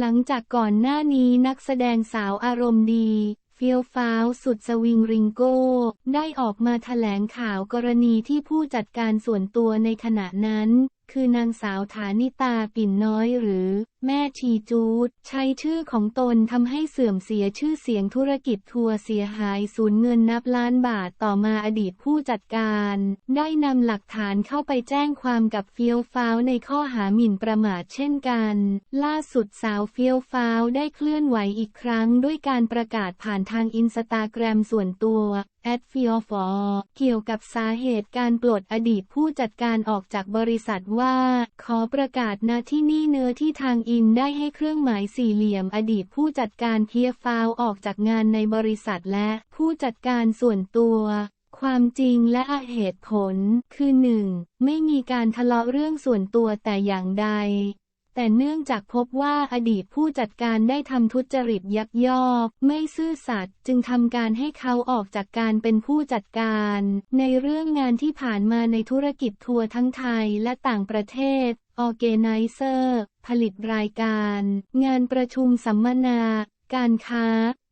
หลังจากก่อนหน้านี้นักแสดงสาวอารมณ์ดี เฟียวฟ้าวสุดสวิงริงโก้ ได้ออกมาแถลงข่าวกรณีที่ผู้จัดการส่วนตัวในขณะนั้น คือนางสาวฐานิตาปิ่นน้อยหรือ แม่ชีจูด ใช้ชื่อของตนทำให้เสื่อมเสียชื่อเสียงธุรกิจทัวร์เสียหายสูญเงินนับล้านบาทต่อมาอดีตผู้จัดการ ได้นำหลักฐานเข้าไปแจ้งความกับเฟียวฟ้าวในข้อหาหมิ่นประมาทเช่นกัน ล่าสุดสาวเฟียวฟ้าวได้เคลื่อนไหวอีกครั้งด้วยการประกาศผ่านทางอินสตาแกรมส่วนตัวแอดฟิอฟอเกี่ยวกับสาเหตุการปลดอดีตผู้จัดการออกจากบริษัทว่า ขอประกาศณที่นี่เนื้อที่ทางอินได้ให้เครื่องหมายสี่เหลี่ยมอดีตผู้จัดการเทียฟาวออกจากงานในบริษัทและผู้จัดการส่วนตัวความจริงและเหตุผลคือ 1. ไม่มีการทะเลาะเรื่องส่วนตัวแต่อย่างใด แต่เนื่องจากพบว่าอดีตผู้จัดการได้ทำทุจริตยักยอก ไม่ซื่อสัตย์จึงทำการให้เขาออกจากการเป็นผู้จัดการ ในเรื่องงานที่ผ่านมาในธุรกิจทัวร์ทั้งไทยและต่างประเทศออเกไนเซอร์ ผลิตรายการ งานประชุมสัมมนา การค้า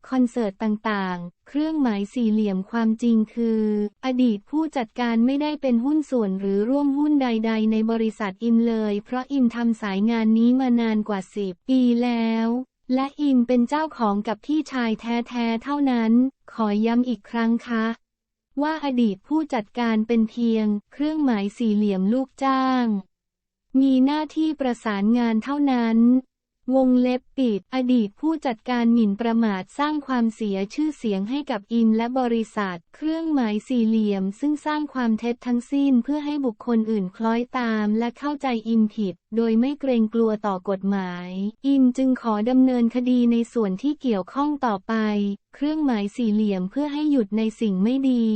คอนเสิร์ตต่างๆ เครื่องหมายสี่เหลี่ยมความจริงคือ อดีตผู้จัดการไม่ได้เป็นหุ้นส่วนหรือร่วมหุ้นใด ๆ ในบริษัทอิมเลย เพราะอิมทำสายงานนี้มานานกว่า 10 ปีแล้ว และอิมเป็นเจ้าของกับพี่ชายแท้ๆเท่านั้น ขอย้ำอีกครั้งคะ ว่าอดีตผู้จัดการเป็นเพียง เครื่องหมายสี่เหลี่ยมลูกจ้าง มีหน้าที่ประสานงานเท่านั้น วงเล็บปิด อดีตผู้จัดการหมิ่นประมาทสร้างความเสียชื่อเสียงให้กับอิมและบริษัท เครื่องหมายสี่เหลี่ยม ซึ่งสร้างความเท็จทั้งสิ้นเพื่อให้บุคคลอื่นคล้อยตามและเข้าใจอิมผิด โดยไม่เกรงกลัวต่อกฎหมาย อิมจึงขอดำเนินคดีในส่วนที่เกี่ยวข้องต่อไป เครื่องหมายสี่เหลี่ยมเพื่อให้หยุดในสิ่งไม่ดี